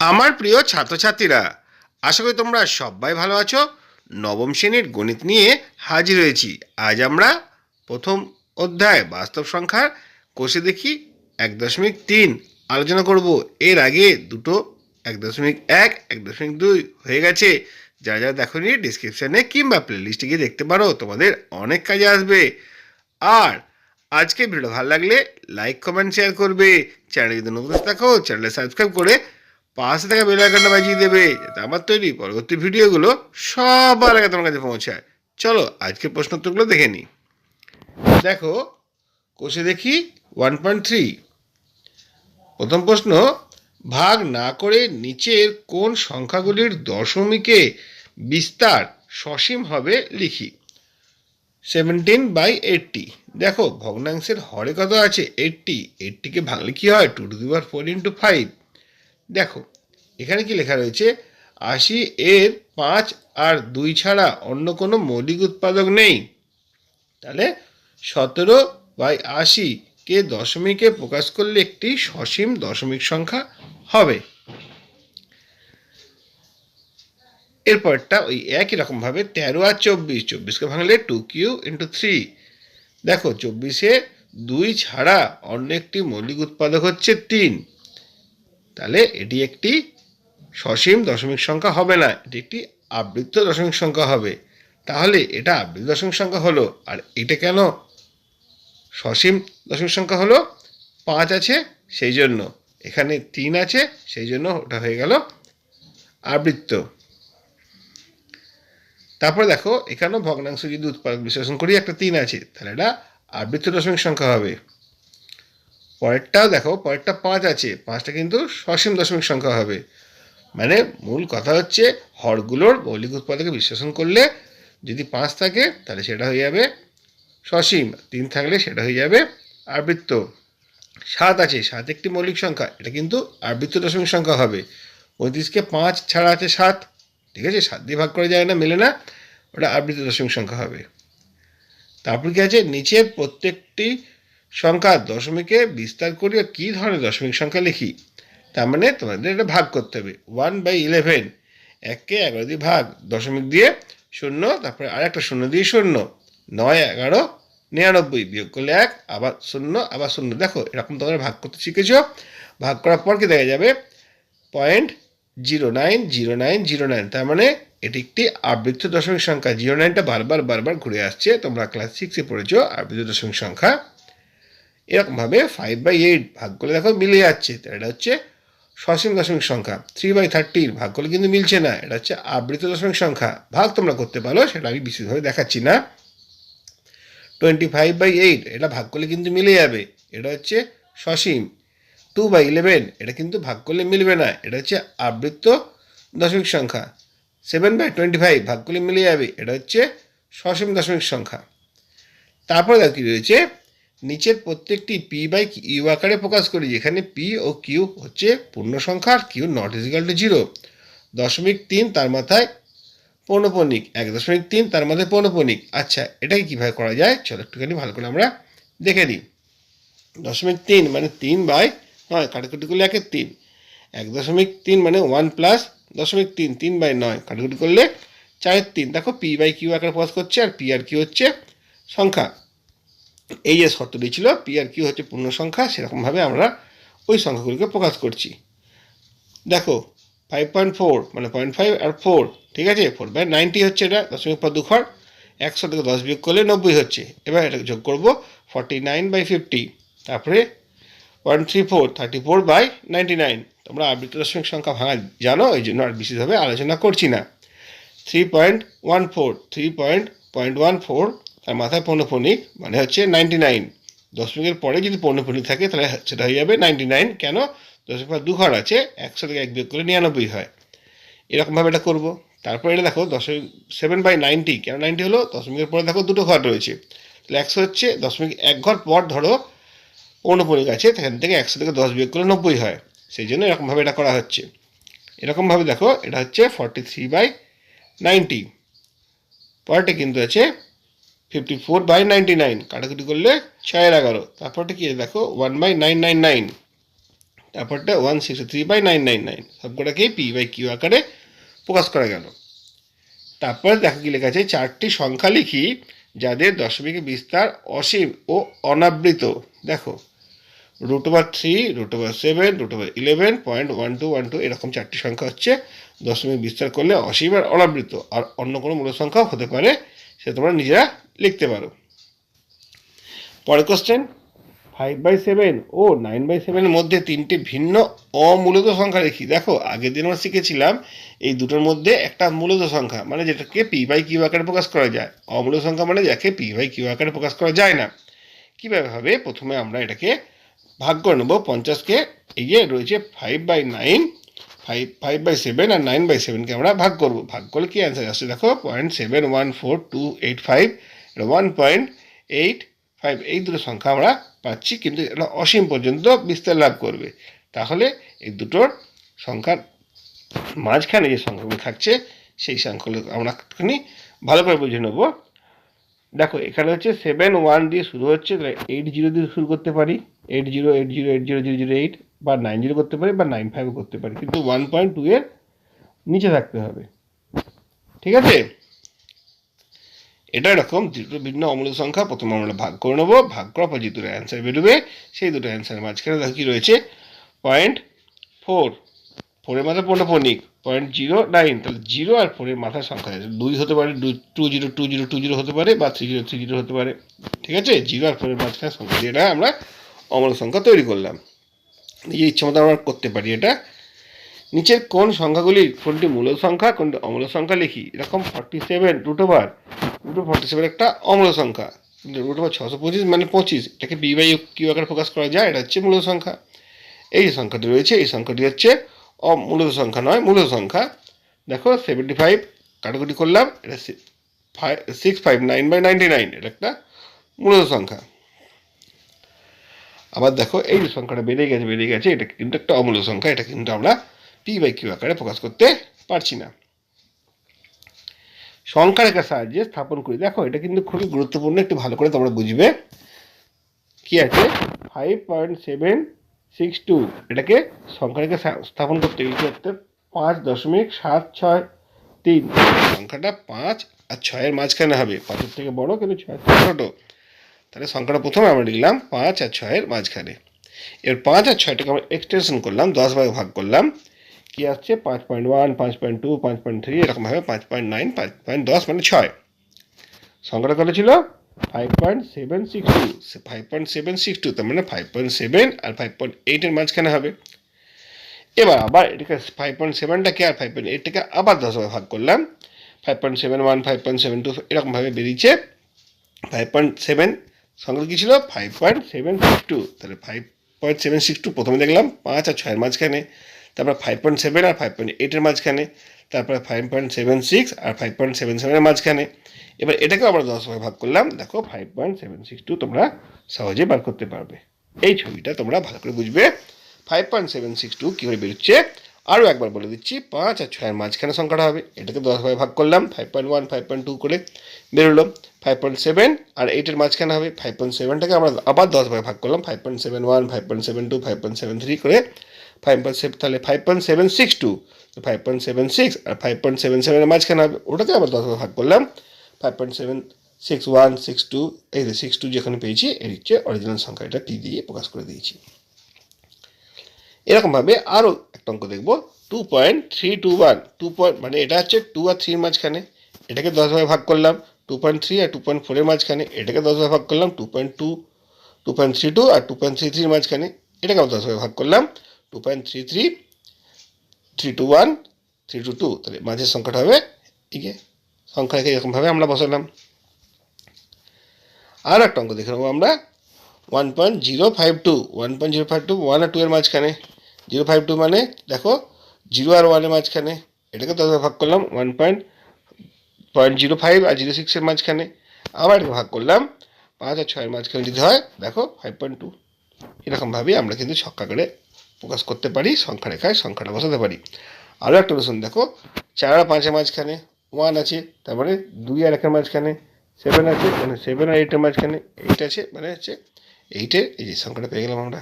আমার প্রিয় ছাত্রছাত্রীরা, আশা করি তোমরা সবাই ভালো আছো। নবম শ্রেণির গণিত নিয়ে হাজির হয়েছি। আজ আমরা প্রথম অধ্যায় বাস্তব সংখ্যার কোষে দেখি এক দশমিক তিন আলোচনা করব। এর আগে দুটো এক দশমিক এক এক দশমিক দুই হয়ে গেছে। যা যা দেখো দেখোনি ডিসক্রিপশানে কিংবা প্লেলিস্টে গিয়ে দেখতে পারো, তোমাদের অনেক কাজে আসবে। আর আজকে ভিডিও ভালো লাগলে লাইক কমেন্ট শেয়ার করবে। চ্যানেল যদি নতুন থাকো চ্যানেলে সাবস্ক্রাইব করে পাশে থাকা বেল আইকনটা বাজিয়ে দেবে যাতে আমার তৈরি। পরবর্তী ভিডিওগুলো সবার আগে তোমার কাছে পৌঁছায়। চলো আজকে প্রশ্নোত্তরগুলো দেখে নিই। দেখো, কোষে দেখি ওয়ান পয়েন্ট থ্রি প্রথম প্রশ্ন, ভাগ না করে নিচের কোন সংখ্যাগুলির দশমিকে বিস্তার সসীম হবে লিখি। সেভেন্টিন বাই এইটটি দেখো, ভগ্নাংশের হরে কত আছে? এইটটি এইটটিকে ভাঙলে কী হয়? Two to the power four into five দেখো এখানে কি লেখা রয়েছে? আশি এর পাঁচ আর দুই ছাড়া অন্য কোনো মৌলিক উৎপাদক নেই। তাহলে সতেরো বাই আশি কে দশমিকে প্রকাশ করলে একটি সসীম দশমিক সংখ্যা হবে। এরপরটা ওই একই রকমভাবে তেরো আর চব্বিশ, চব্বিশকে ভাঙলে টু কিউ ইন্টু থ্রি দেখো, চব্বিশে দুই ছাড়া অন্য একটি মৌলিক উৎপাদক হচ্ছে তিন। তাহলে এটি একটি সসীম দশমিক সংখ্যা হবে না, এটি একটি আবৃত্ত দশমিক সংখ্যা হবে। তাহলে এটা আবৃত্ত দশমিক সংখ্যা হলো, আর এটা কেন? সসীম দশমিক সংখ্যা হলো পাঁচ আছে, সেই জন্য। এখানে তিন আছে, সেই জন্য ওটা হয়ে গেল আবৃত্ত। তারপরে দেখো, এখানেও ভগ্নাংশ যদি উৎপাদক বিশ্লেষণ করি, একটা তিন আছে, তাহলে এটা আবৃত্ত দশমিক সংখ্যা হবে। পরেরটাও দেখো, পরেরটা পাঁচ আছে, পাঁচটা কিন্তু সসীম দশমিক সংখ্যা হবে। মানে মূল কথা হচ্ছে হরগুলোর মৌলিক উৎপাদকে বিশ্লেষণ করলে যদি পাঁচ থাকে, তাহলে সেটা হয়ে যাবে সসীম। তিন থাকলে সেটা হয়ে যাবে আবৃত্ত। সাত আছে, সাত একটি মৌলিক সংখ্যা, এটা কিন্তু আবৃত্ত দশমিক সংখ্যা হবে। পঁয়ত্রিশকে পাঁচ ছাড়া আছে সাত, ঠিক আছে? সাত দিয়ে ভাগ করা যায় না, মেলে না, ওটা আবৃত্ত দশমিক সংখ্যা হবে। তারপর কি আছে? নিচের প্রত্যেকটি সংখ্যা দশমিকে বিস্তার করিয়া কী ধরনের দশমিক সংখ্যা লিখি? তার মানে তোমাদের এটা ভাগ করতে হবে। ওয়ান বাই ইলেভেন এককে এগারো দিয়ে ভাগ, দশমিক দিয়ে শূন্য, তারপরে আর একটা শূন্য দিয়ে শূন্য, নয়, এগারো, নিরানব্বই বিয়োগ করলে এক, আবার শূন্য আবার শূন্য। দেখো, এরকম তোমরা ভাগ করতে শিখেছ। ভাগ করার পর কি দেখা যাবে? Point zero nine zero nine zero nine তার মানে এটি একটি আবৃত্ত দশমিক সংখ্যা। জিরো নাইনটা বারবার বারবার ঘুরে আসছে। তোমরা ক্লাস সিক্সে পড়েছো আবৃত্ত দশমিক সংখ্যা। এরকমভাবে ফাইভ বাই এইট ভাগ করলে দেখো মিলে যাচ্ছে। এটা হচ্ছে সসীম দশমিক সংখ্যা থ্রি বাই থার্টির ভাগ করলে কিন্তু মিলছে না। এটা হচ্ছে আবৃত দশমিক সংখ্যা। ভাগ তোমরা করতে পারো, সেটা আমি বিশেষভাবে দেখাচ্ছি না। টোয়েন্টি ফাইভ বাই এইট এটা ভাগ করলে কিন্তু মিলে যাবে। এটা হচ্ছে সসীম। টু বাই ইলেভেন এটা কিন্তু ভাগ করলে মিলবে না। এটা হচ্ছে আবৃত্ত দশমিক সংখ্যা। সেভেন বাই টোয়েন্টি ফাইভ ভাগ করলে মিলে যাবে। এটা হচ্ছে সসীম দশমিক সংখ্যা। তারপরে দেখো কী রয়েছে? নিচের প্রত্যেকটি পি বাই ইউ আকারে প্রকাশ করি, যেখানে পি ও কিউ হচ্ছে পূর্ণ সংখ্যা আর Q not equal to zero দশমিক তিন তার মাথায় পৌনপণিক এক দশমিক তিন তার মাথায় পৌনপণিক আচ্ছা এটাকে কীভাবে করা যায়? চলো একটুখানি ভালো করে আমরা দেখে নিই। দশমিক তিন মানে তিন বাই নয়, কাটাকুটি করলে একের তিন। এক দশমিক তিন মানে ওয়ান প্লাস দশমিক তিন তিন বাই নয়, কাটাকুটি করলে চারের তিন। দেখো পি বাই কিউ আকারে প্রকাশ করছে আর পি আর কিউ হচ্ছে সংখ্যা। এই যে শর্তটি ছিল পি আর কিউ হচ্ছে পূর্ণ সংখ্যা সেরকমভাবে আমরা ওই সংখ্যাগুলিকে প্রকাশ করছি। দেখো ফাইভ পয়েন্ট ফোর মানে পয়েন্ট ফাইভ আর ফোর ঠিক আছে? ফোর বাই নাইনটি হচ্ছে এটা দশমিক পর দুঘর, একশো থেকে দশ বিয়োগ করলে নব্বই হচ্ছে। এবার এটা যোগ করব ফর্টি নাইন বাই ফিফটি তারপরে one three four thirty four by ninety nine তোমরা আবৃত্ত দশমিক সংখ্যা ভাঙা জানো, এই জন্য আর বিশেষভাবে আলোচনা করছি না। Three point one four three point point one four তার মাথায় পৌনফণিক মানে হচ্ছে নাইনটি নাইন দশমিকের পরে যদি পৌনফণিক থাকে, তাহলে সেটা হয়ে যাবে নাইনটি নাইন কেন দশমিক পর দু ঘর আছে, একশো থেকে এক বিয়োগ করে নিরানব্বই হয়। এরকমভাবে এটা করব। তারপরে এটা দেখো দশমিক সেভেন বাই নাইনটি কেন নাইনটি হলো? দশমিকের পরে দেখো দুটো ঘর রয়েছে। তাহলে একশো হচ্ছে দশমিক এক ঘর পর ধরো পৌনপণিক আছে, সেখান থেকে একশো থেকে দশ বিয়োগ করে নব্বই হয়। সেই জন্য এরকমভাবে এটা করা হচ্ছে। এরকমভাবে দেখো, এটা হচ্ছে ফর্টি থ্রি বাই নাইনটি পরেরটা কিন্তু আছে fifty four by ninety nine কাটাকুটি করলে ছয়ের এগারো। তারপরটা কি? দেখো one by nine nine nine তারপরটা one sixty three by nine nine nine সবকটাকে P by Q আকারে প্রকাশ করা গেল। তারপর দেখো কি লেখা আছে? চারটি সংখ্যা লিখি, যাদের দশমিক বিস্তার অসীম ও অনাবৃত। দেখো root over three root over seven root over eleven point one two one two এরকম চারটি সংখ্যা হচ্ছে। দশমিক বিস্তার করলে অসীম আর অনাবৃত। আর অন্য কোনো মূল সংখ্যাও হতে পারে সে তোমরা নিজেরা লিখতে পারো। পরের কোশ্চেন ফাইভ বাই সেভেন ও নাইন বাই সেভেনের মধ্যে তিনটি ভিন্ন অমূলত সংখ্যা লিখি। দেখো, আগের দিন আমরা শিখেছিলাম এই দুটোর মধ্যে একটা মূলত সংখ্যা মানে যেটাকে পি বাই কিউ আকারে প্রকাশ করা যায়। অমূলত সংখ্যা মানে যাকে পি বাই কিউ আকারে প্রকাশ করা যায় না। কীভাবে হবে? প্রথমে আমরা এটাকে ভাগ করে নেব পঞ্চাশকে এগিয়ে রয়েছে five by nine five five by seven R nine by সেভেনকে আমরা ভাগ করব। ভাগ করলে কি অ্যান্সার আসছে দেখো point seven one four two eight five one point eight five এই দুটো সংখ্যা আমরা পাচ্ছি, কিন্তু এটা অসীম পর্যন্ত বিস্তার লাভ করবে। তাহলে এই দুটোর সংখ্যার মাঝখানে যে সংখ্যাগুলো থাকছে, সেই সংখ্যাগুলো আমরা একটুখানি ভালো করে বুঝে নেব। দেখো, এখানে হচ্ছে সেভেন ওয়ান দিয়ে শুরু হচ্ছে এইট জিরো দিয়ে শুরু করতে পারি। Eight zero eight zero eight zero zero zero eight বা নাইন জিরো করতে পারি বা নাইন ফাইভও করতে পারি। কিন্তু ওয়ান পয়েন্ট টু এর নিচে থাকতে হবে। ঠিক আছে? এটা এরকম দুটো ভিন্ন অমূল্য সংখ্যা। প্রথমে আমরা ভাগ করে নেব। ভাগ করার পর যে দুটো অ্যান্সার বেরোবে, সেই দুটো অ্যান্সারের মাঝখানে দেখো কি রয়েছে। পয়েন্ট ফোর ফোরের মাথায় পৌনপনিক পয়েন্ট জিরো নাইন তাহলে জিরো আর ফোরের মাথায় সংখ্যা আছে। দুই হতে পারে two zero two zero two zero হতে পারে বা থ্রি জিরো থ্রি জিরো হতে পারে। ঠিক আছে? জিরো আর ফোরের মাঝখানে সংখ্যা যেটা আমরা অমূল্য সংখ্যা তৈরি করলাম। নিজের ইচ্ছে মতো আমরা করতে পারি। এটা নিচের কোন সংখ্যাগুলি কোনটি মূল সংখ্যা, কোনটি অমূল সংখ্যা লিখি। এরকম forty seven root over root forty seven একটা অমূল সংখ্যা। রুট ওভার ছশো পঁচিশ মানে পঁচিশ। এটাকে বি বাই কিউ আকারে প্রকাশ করা যায়, এটা হচ্ছে মূল সংখ্যা। এই যে সংখ্যাটি রয়েছে, এই সংখ্যাটি হচ্ছে অমূলত সংখ্যা নয়, মূল সংখ্যা। দেখো সেভেন্টি ফাইভ কাটাকুটি করলাম, এটা six five nine by ninety nine এটা একটা মূলত সংখ্যা। আবার দেখো, এই সংখ্যাটা বেড়ে গেছে বেড়ে গেছে, এটা কিন্তু একটা অমূল্য সংখ্যা এটা কিন্তু আমরা পি বাই কিউ আকারে প্রকাশ করতে পারছি না। সংখ্যা রেখার সাহায্যে স্থাপন করি। দেখো, এটা কিন্তু খুবই গুরুত্বপূর্ণ, একটু ভালো করে তোমরা বুঝবে। কি আছে? Five point seven six two এটাকে সংখ্যা রেখা স্থাপন করতে গেলে পাঁচ দশমিক সাত ছয় তিন। সংখ্যাটা পাঁচ আর ছয়ের মাঝখানে হবে। পাঁচের থেকে বড়, কিন্তু ছয়ের থেকে ছোটো। তাহলে সংখ্যাটা প্রথমে আমরা লিখলাম পাঁচ আর ছয়ের মাঝখানে। এবার পাঁচ আর ছয়টাকে আমরা এক্সটেনশন করলাম, দশ ভাগে ভাগ করলাম। কি আসছে? পাঁচ পয়েন্ট ওয়ান পাঁচ পয়েন্ট টু পাঁচ পয়েন্ট থ্রি এরকমভাবে পাঁচ পয়েন্ট নাইন পাঁচ পয়েন্ট দশ মানে ছয়। সংখ্যাটা কত ছিল five point seven six two five point seven six two তার মানে ফাইভ পয়েন্ট সেভেন আর ফাইভ পয়েন্ট এইটের মাঝখানে হবে। এবার আবার এটাকে ফাইভ পয়েন্ট সেভেনটাকে আর ফাইভ পয়েন্ট এইটটাকে আবার দশ ভাগে ভাগ করলাম। Five point seven one five point seven two এরকমভাবে বেরিয়েছে। ফাইভ পয়েন্ট সেভেন সংখ্যা কী ছিল? Five point seven six two তাহলে five point seven six two প্রথমে দেখলাম পাঁচ আর ছয়ের মাঝখানে। তারপর ফাইভ পয়েন্ট সেভেন আর ফাইভ পয়েন্ট এইটের মাঝখানে। তারপরে ফাইভ পয়েন্ট সেভেন সিক্স আর ফাইভ পয়েন্ট সেভেন সেভেনের মাঝখানে। এবার এটাকেও আমরা দশ ভাগে ভাগ করলাম। দেখো five point seven six two তোমরা সহজে বার করতে পারবে। এই ছবিটা তোমরা ভালো করে বুঝবে। Five point seven six two কীভাবে বেরোচ্ছে? আরও একবার বলে দিচ্ছি পাঁচ আর ছয়ের মাঝখানে সংখ্যাটা হবে এটাকে দশ ভাগে ভাগ করলাম five point one five point two করে বেরোলো ফাইভ পয়েন্ট সেভেন আর এইটের মাঝখানে হবে ফাইভ পয়েন্ট সেভেনটাকে আমরা আবার দশ ভাগে ভাগ করলাম five point seven one five point seven two five point seven three করে ফাইভ পয়েন্ট সেভেন তাহলে five point seven six two five point seven six আর ফাইভ পয়েন্ট সেভেন সেভেনের মাঝখানে হবে ওটাকে আবার দশ ভাগে ভাগ করলাম five point seven six one six two এই সিক্স টু যেখানে পেয়েছি এর হচ্ছে অরিজিনাল সংখ্যা এটা টি দিয়ে প্রকাশ করে দিয়েছি এরকমভাবে আরও একটা অঙ্ক দেখব। Two point three two one two point মানে এটা হচ্ছে টু আর থ্রির মাঝখানে। এটাকে দশ ভাগে ভাগ করলাম। টু পয়েন্ট থ্রি আর টু পয়েন্ট ফোরের মাঝখানে। এটাকে দশ ভাগে ভাগ করলাম। Two point two two point three two আর টু পয়েন্ট থ্রি থ্রির মাঝখানে। এটাকে আমরা দশ ভাগে ভাগ করলাম। Two point three three three two one three two two তাহলে মাঝের সংখ্যাটা হবে ঠিক আছে সংখ্যা এরকমভাবে আমরা বসালাম। আর একটা অঙ্ক দেখে নেব আমরা। One point zero five two one point zero five two one আর টু এর মাঝখানে। জিরো ফাইভ টু মানে দেখো, জিরো আর ওয়ানের মাঝখানে, এটাকে দশ ভাগ করলাম one point point zero five আর জিরো সিক্সের মাঝখানে, আবার ভাগ করলাম, পাঁচ আর ছয়ের মাঝখানে যদি হয়, দেখো ফাইভ পয়েন্ট টু এরকমভাবেই আমরা কিন্তু ছক্কা করে প্রকাশ করতে পারি, সংখ্যা রেখায় সংখ্যাটা বসাতে পারি। আরও একটা রসুন দেখো, চার আর পাঁচের মাঝখানে ওয়ান আছে তারপরে দুই আর একের মাঝখানে সেভেন আছে মানে সেভেন আর এইটের মাঝখানে এইট আছে মানে হচ্ছে এইটের এই যে সংখ্যাটা পেয়ে গেলাম আমরা।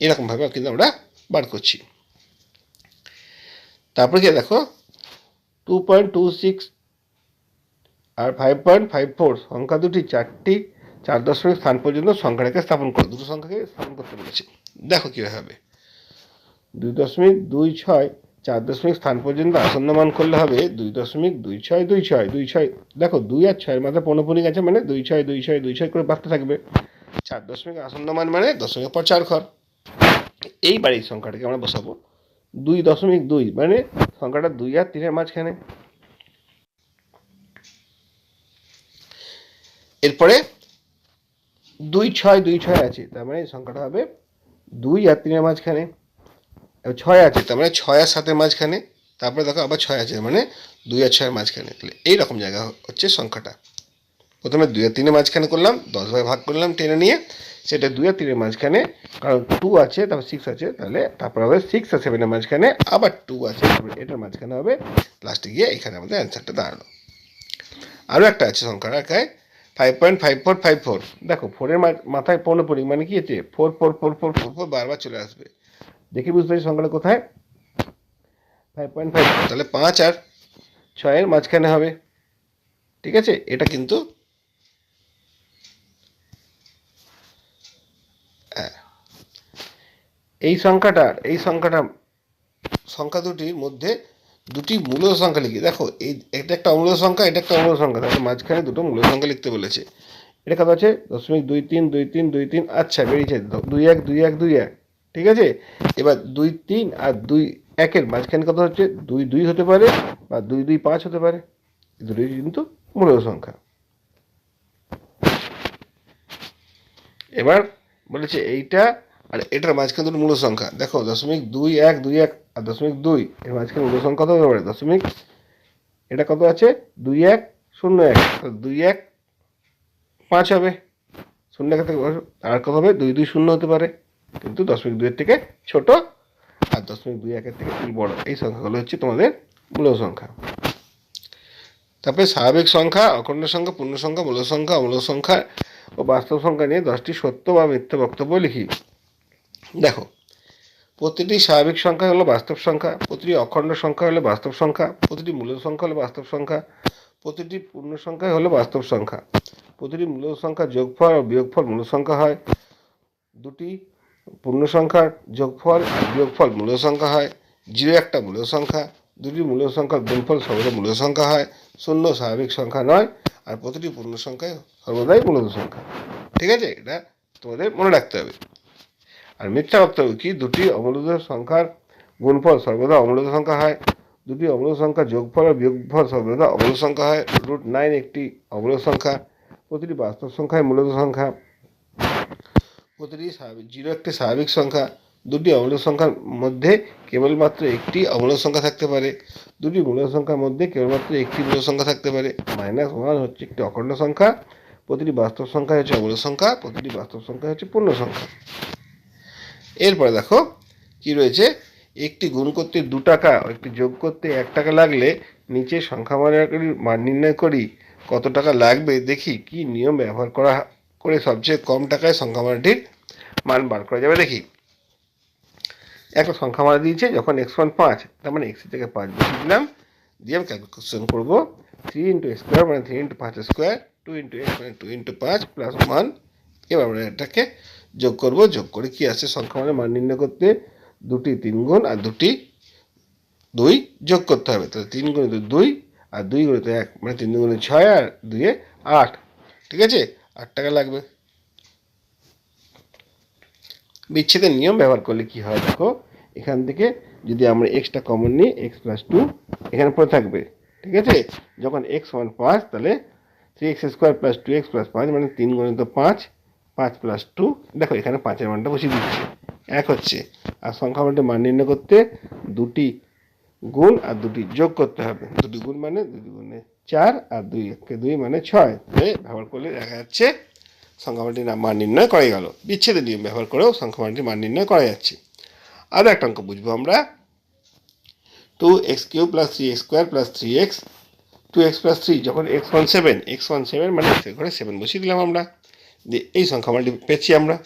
এরকমভাবে কিন্তু আমরা বার করছি। তারপরে কি দেখো টু পয়েন্ট টু সিক্স আর ফাইভ পয়েন্ট ফাইভ ফোর সংখ্যা দুটি চারটি, চার দশমিক স্থান পর্যন্ত সংখ্যাটাকে স্থাপন করো। দুটো সংখ্যাকে স্থাপন করতে বলেছি। দেখো কীভাবে। হবে দুই দশমিক দুই ছয়, চার দশমিক স্থান পর্যন্ত আসন্ন মান করলে হবে দুই দশমিক দুই ছয় দুই ছয় দুই ছয়। দেখো, দুই আর ছয়ের মাথায় পৌনপুনিক আছে মানে দুই ছয় দুই ছয় দুই ছয় করে বাড়তে থাকবে। চার দশমিক আসন্ন মান মানে দশমিক পর চার ঘর। এই সংখ্যাটাকে আমরা বসাবো। দুই দশমিক দুই মানে সংখ্যাটা দুই আর তিনের মাঝখানে। এরপরে দুই ছয় দুই ছয় আছে, তার মানে সংখ্যাটা হবে দুই আর তিনের মাঝখানে। ছয় আছে, তার মানে ছয় আর সাতের মাঝখানে। তারপরে দেখো আবার ছয় আছে মানে দুই আর ছয়ের মাঝখানে। তাহলে এইরকম জায়গা হচ্ছে সংখ্যাটা। প্রথমে দুই আর তিনের মাঝখানে করলাম, দশ ভাগে ভাগ করলাম টেনে নিয়ে সেটা দুই আর তিনের মাঝখানে, কারণ টু আছে, তারপর সিক্স আছে, তাহলে তারপর হবে সিক্স আর সেভেনের মাঝখানে আবার টু আছে এটার মাঝখানে হবে লাস্টে গিয়ে এখানে আমাদের অ্যান্সারটা দাঁড়াল। আরও একটা আছে সংখ্যা রাখায় five point five four five four দেখো ফোরের মাথায় পনেরো পড়ি মানে কি আছে? Four four four four four four বারবার চলে আসবে। দেখি বুঝতে পারছি সংখ্যাটা কোথায়? ফাইভ পয়েন্ট ফাইভ তাহলে পাঁচ আর ছয়ের মাঝখানে হবে। ঠিক আছে? এটা কিন্তু এই সংখ্যাটার এই সংখ্যাটা, সংখ্যা দুটির মধ্যে দুটি মূল সংখ্যা লিখি। দেখো, এই, এটা একটা অমূল্য সংখ্যা, এটা একটা অমূল্য সংখ্যা। তাহলে মাঝখানে দুটো মূল সংখ্যা লিখতে বলেছে। এটা কত আছে? দশমিক দুই তিন দুই তিন দুই তিন আচ্ছা বেরিয়েছে। দুই এক দুই এক দুই এক, ঠিক আছে? এবার দুই তিন আর দুই একের মাঝখানে কত হচ্ছে? দুই দুই হতে পারে বা দুই দুই পাঁচ হতে পারে। দুটোই কিন্তু মূল সংখ্যা। এবার বলেছে এইটা আর এটার মাঝখানে দুটো মূল সংখ্যা। দেখো, দশমিক দুই এক দুই এক, আর দশমিক দুই, এর মাঝখানে মূল সংখ্যা কত হতে পারে? দশমিক, এটা কত আছে? দুই এক, শূন্য এক। দুই এক, পাঁচ হবে। শূন্য এক থেকে আর কত হবে? দুই দুই শূন্য হতে পারে। কিন্তু দশমিক দুইয়ের থেকে ছোট, আর দশমিক দুই একের থেকে তিন বড়। এই সংখ্যাগুলো হচ্ছে তোমাদের মূল সংখ্যা। তারপরে স্বাভাবিক সংখ্যা, অখণ্ড সংখ্যা, পূর্ণ সংখ্যা, মূল সংখ্যা, অমূল সংখ্যা ও বাস্তব সংখ্যা নিয়ে দশটি সত্য বা মিথ্যা বক্তব্য লিখি। দেখো, প্রতিটি স্বাভাবিক সংখ্যা হলো বাস্তব সংখ্যা, প্রতিটি অখণ্ড সংখ্যা হলো বাস্তব সংখ্যা, প্রতিটি মূল সংখ্যা হলো বাস্তব সংখ্যা, প্রতিটি পূর্ণ সংখ্যা হলো বাস্তব সংখ্যা, প্রতিটি মূল সংখ্যা যোগফল ও বিয়োগফল মূল সংখ্যা হয়। দুটি পূর্ণ সংখ্যার যোগফল আর বিয়োগফল মূল সংখ্যা হয়। জিরো একটা মূল সংখ্যা, দুটি মূল সংখ্যার গুণফল সর্বদা মূল সংখ্যা হয়। শূন্য স্বাভাবিক সংখ্যা নয় আর প্রতিটি পূর্ণ সংখ্যায় সর্বদাই মূলত সংখ্যা। ঠিক আছে? এটা তোমাদের মনে রাখতে হবে। আর মিথ্যা বক্তব্য কি? দুটি অমূলত সংখ্যার গুণফল সর্বদা অমূলত সংখ্যা হয়। দুটি অমূলত সংখ্যা যোগফল আর বিয়োগফল সর্বদা অমূলত সংখ্যা হয়। রুট নাইন একটি অমূলত সংখ্যা। প্রতিটি বাস্তব সংখ্যায় মূলত সংখ্যা। প্রতিটি স্বাভাবিক, জিরো একটি স্বাভাবিক সংখ্যা। দুটি অমূল সংখ্যার মধ্যে কেবলমাত্র একটি অমূল সংখ্যা থাকতে পারে। দুটি মূল সংখ্যার মধ্যে কেবলমাত্র একটি মূল সংখ্যা থাকতে পারে। মাইনাস ওয়ান হচ্ছে একটি অখণ্ড সংখ্যা। প্রতিটি বাস্তব সংখ্যা হচ্ছে অমূল সংখ্যা। প্রতিটি বাস্তব সংখ্যা হচ্ছে পূর্ণ সংখ্যা। এরপরে দেখো, কি রয়েছে? একটি গুণ করতে দু টাকা, একটি যোগ করতে এক টাকা লাগলে নিচে সংখ্যা মান নির্ণয় করি, কত টাকা লাগবে দেখি কি নিয়ম ব্যবহার করা করে সবচেয়ে কম টাকায় সংখ্যা মানটির মান বার করা যাবে। দেখি। একটা সংখ্যা মারা দিয়েছে, যখন এক্স ওয়ান পাঁচ, তার মানে এক্সের থেকে পাঁচ বসিয়ে দিলাম, দিয়ে আমি ক্যালকুলেশন করব। থ্রি ইন্টু স্কোয়ার মানে থ্রি ইন্টু পাঁচ স্কোয়ার টু ইন্টু এক্স মানে টু ইন্টু পাঁচ প্লাস ওয়ান এবার আমরা এটাকে যোগ করব, যোগ করে কি আছে? সংখ্যা মানে মান নির্ণয় করতে দুটি তিন গুণ আর দুটি দুই যোগ করতে হবে। তাহলে তিন গুণিত দুই আর দুই গুণিত এক মানে তিন গুণে ছয় আর দুইয়ে আট। ঠিক আছে? আট টাকা লাগবে। বিচ্ছেদের নিয়ম ব্যবহার করলে কি হয় দেখো, এখান থেকে যদি আমরা এক্সটা কমন নিই এক্স প্লাস টু এখানে পড়ে থাকবে। ঠিক আছে? যখন এক্স ওয়ান পাঁচ তাহলে three x square plus two x plus পাঁচ মানে তিন গণিত পাঁচ পাঁচ প্লাস টু দেখো এখানে পাঁচের মানটা বসিয়ে দিচ্ছে এক হচ্ছে, আর সংখ্যা মানটা মান নির্ণয় করতে দুটি গুণ আর দুটি যোগ করতে হবে। দুটি গুণ মানে দুটি গুণে চার আর দুই একে দুই মানে ছয়। ব্যবহার করলে দেখা যাচ্ছে সংখ্যামানটির মান নির্ণয় করা গেল। বিচ্ছেদের নিয়ম ব্যবহার করেও সংখ্যামানটির মান নির্ণয় করা যাচ্ছে। আরও একটা অঙ্ক বুঝব আমরা। Two x cube plus three x square plus three x two x plus three যখন x one seven x one seven মানে এক্সের ঘরে সেভেন বসিয়ে দিলাম আমরা। দিয়ে এই সংখ্যামানটি পেয়েছি আমরা।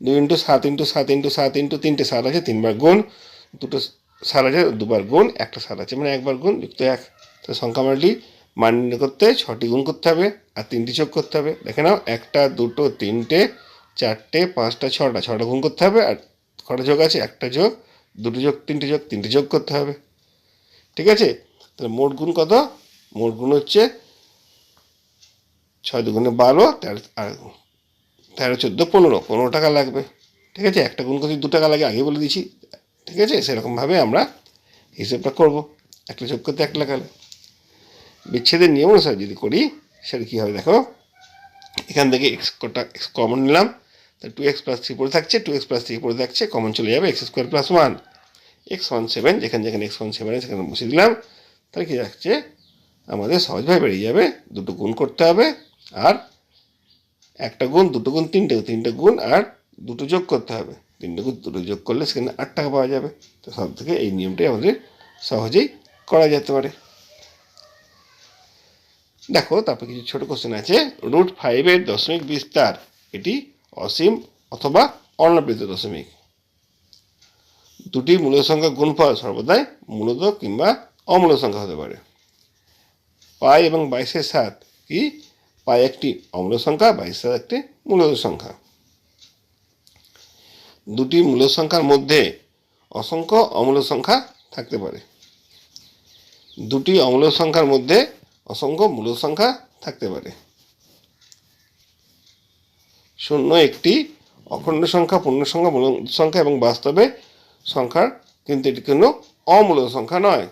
দুই ইন্টু সাত ইন্টু সাত ইন্টু সাত ইন্টু তিনটে সাত আছে, তিনবার গুণ, দুটো সাত আছে, দুবার গুণ, একটা সাত আছে মানে একবার গুণ, যুক্ত এক। তো সংখ্যা মানটি মান নির্ণয় করতে ছটি গুণ করতে হবে, আর তিনটি চোখ করতে হবে। দেখে নাও, একটা, দুটো, তিনটে, চারটে, পাঁচটা, ছটা ছটা গুণ করতে হবে, আর কটা যোগ আছে? একটা যোগ, দুটো যোগ, তিনটে যোগ তিনটে যোগ করতে হবে। ঠিক আছে? তাহলে মোট গুণ কত? মোট গুণ হচ্ছে ছয় দুগুণে বারো, তেরো, আর তেরো, চোদ্দ, পনেরো পনেরো টাকা লাগবে। ঠিক আছে? একটা গুণ করতে দু টাকা লাগে আগে বলে দিয়েছি। ঠিক আছে? সেরকমভাবে আমরা হিসেবটা করব। একটা যোগ করতে এক টাকা লাগে বিচ্ছেদের নিয়ম অনুসারে যদি করি, সেটা কী হবে দেখো? এখান থেকে এক্স কটা এক্স কমন নিলাম। তাহলে টু এক্স প্লাস থ্রি পড়ে থাকছে টু এক্স প্লাস থ্রি পড়ে থাকছে কমন চলে যাবে x square plus one x one seven যেখানে যেখানে এক্স ওয়ান সেভেন সেখানে বসে দিলাম। তাহলে কী যাচ্ছে আমাদের সহজভাবে বেরিয়ে যাবে। দুটো গুণ করতে হবে। আর একটা গুণ, দুটো গুণ, তিনটে তিনটে গুণ, আর দুটো যোগ করতে হবে। তিনটে গুণ, দুটো যোগ করলে সেখানে আট টাকা পাওয়া যাবে। তো সব থেকে এই নিয়মটাই আমাদের সহজেই করা যেতে পারে। দেখো, তারপর কিছু ছোট কোশ্চেন আছে। রুট ফাইভের দশমিক বিস্তার, এটি অসীম অথবা অর্ণবৃত্ত দশমিক। দুটি মূল সংখ্যা গুণফল সর্বদাই মূলত কিংবা অমূল সংখ্যা হতে পারে। পাই এবং বাইশের সাত, কি? পাই একটি অম্ল সংখ্যা বাইশ সাত একটি মূল সংখ্যা। দুটি মূল সংখ্যার মধ্যে অসংখ্য অমূল সংখ্যা থাকতে পারে। দুটি অমূল সংখ্যার মধ্যে অসংখ্য মূল সংখ্যা থাকতে পারে। শূন্য একটি অখণ্ড সংখ্যা, পূর্ণ সংখ্যা মূল সংখ্যা এবং বাস্তবে সংখ্যার কিন্তু এটি কোনো অমূল সংখ্যা নয়।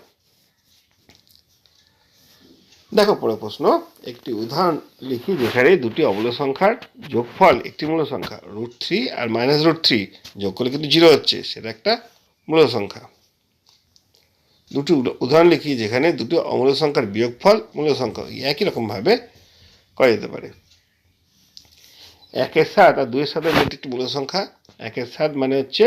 দেখো পরে প্রশ্ন, একটি উদাহরণ লিখি যেখানে দুটি অমূল সংখ্যার যোগফল একটি মূল সংখ্যা রুট থ্রি আর মাইনাস রুট থ্রি যোগ করলে কিন্তু জিরো হচ্ছে, সেটা একটা মূল সংখ্যা। দুটি উদাহরণ লিখি যেখানে দুটি অমূল সংখ্যার বিয়োগফল মূল সংখ্যা, একই রকমভাবে করা যেতে পারে। একের সাত আর দুইয়ের সাথে একটি মূল সংখ্যা, একের সাত মানে হচ্ছে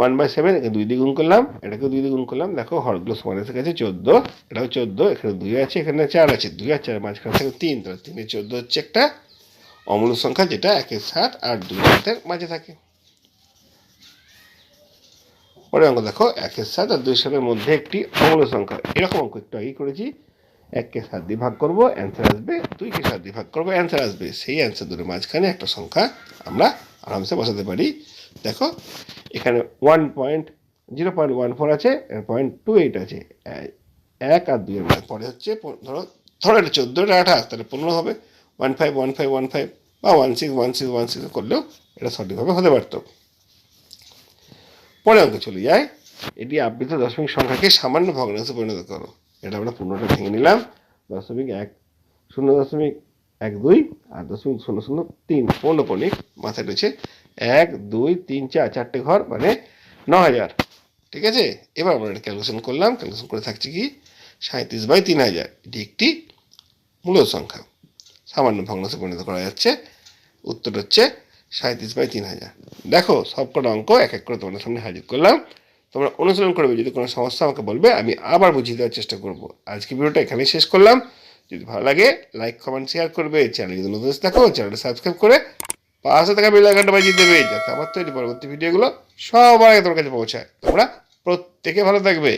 ওয়ান বাই সেভেন, একে দুই দিয়ে গুণ করলাম এটাকে দুই দিয়ে গুণ করলাম। দেখো হরগুলো সমান এসে গেছে চোদ্দ, এটাও চোদ্দ, এখানে দুই আছে, এখানে চার আছে, দুই আর চার, মাঝখানে থাকে তিন, তাহলে তিনে চোদ্দ হচ্ছে একটা অমূল সংখ্যা, যেটা একের সাত আর দুই সাতের মাঝে থাকে। পরে অঙ্ক দেখো একের সাত আর দুই সাতের মধ্যে একটি অমূল সংখ্যা। এরকম অঙ্ক একটু আগেই করেছি। এককে সাত দিয়ে ভাগ করব অ্যান্সার আসবে, দুইকে সাত দিয়ে ভাগ করব অ্যান্সার আসবে। সেই অ্যান্সার দুটোর মাঝখানে একটা সংখ্যা আমরা আরামসে বসাতে পারি। দেখো এখানে one point zero point one four আছে পয়েন্ট টু এইট আছে। এক আর দুইয়ের পরে হচ্ছে ধরো ধরো এটা চোদ্দ এটা আঠাশ, তাহলে পনেরো হবে। One five one five one five বা one six one six one six করলেও এটা সঠিকভাবে হতে পারতো। পরে অঙ্কে চলে যায় এটি আবৃত দশমিক সংখ্যাকে সামান্য ভগ্নাংশে পরিণত করো। এটা আমরা পূর্ণটা ভেঙে নিলাম। দশমিক এক, শূন্য দশমিক এক দুই, আর দশমিক শূন্য শূন্য তিন পৌনপণিক মাথায় রয়েছে। এক, দুই, তিন, চার, চারটে ঘর মানে ন হাজার ঠিক আছে? এবার আমরা এটা ক্যালকুলেশন করলাম। ক্যালকুলেশন করে থাকছে কি? সাঁত্রিশ বাই তিন হাজার। এটি একটি মূল সংখ্যা। সামান্য ভগ্নাংশে পরিণত করা যাচ্ছে। উত্তর হচ্ছে সাঁত্রিশ বাই তিন হাজার। দেখো, সবকটা অঙ্ক এক এক করে তোমাদের সামনে হাজির করলাম। তোমরা অনুসরণ করবে, যদি কোনো সমস্যা আমাকে বলবে, আমি আবার বুঝিয়ে দেওয়ার চেষ্টা করব। আজকে ভিডিওটা এখানেই শেষ করলাম। যদি ভালো লাগে লাইক কমেন্ট শেয়ার করবে। চ্যানেল যদি নতুন থাকো চ্যানেলটা সাবস্ক্রাইব করে পাশে থাকা বেল আইকনটা বাজিয়ে দেবে, যাতে আমার তৈরি পরবর্তী ভিডিওগুলো সবার আগে তোমার কাছে পৌঁছায়। তোমরা প্রত্যেকে ভালো থাকবে।